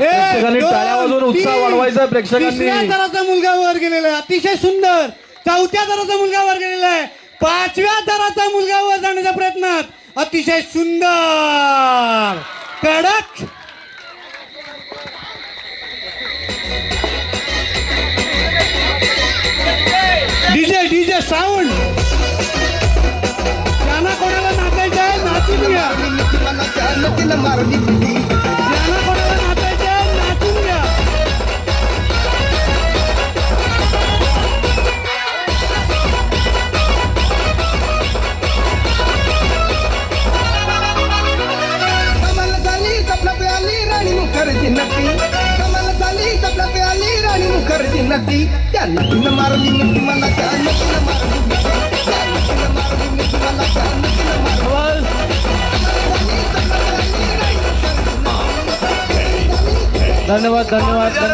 प्रेक्षकांनी टाळ्या वाजवून उत्साह. वाढवायचा प्रेक्षकांनी. दराचा मुलगा वर गेलेला आहे. अतिशय सुंदर. चौथ्या दराचा मुलगा वर गेलेला आहे. पाचव्या दराचा मुलगा वर जाण्याच्या प्रयत्नात अतिशय सुंदर. कडक. DJ DJ sound. ज्यांना कोणाला नाचायचं आहे नाचून घ्या ज्यांना नटी त्या नटीनं मारली मिठी मला त्या नटीनं मारली धन्यवाद धन्यवाद धन्यवाद.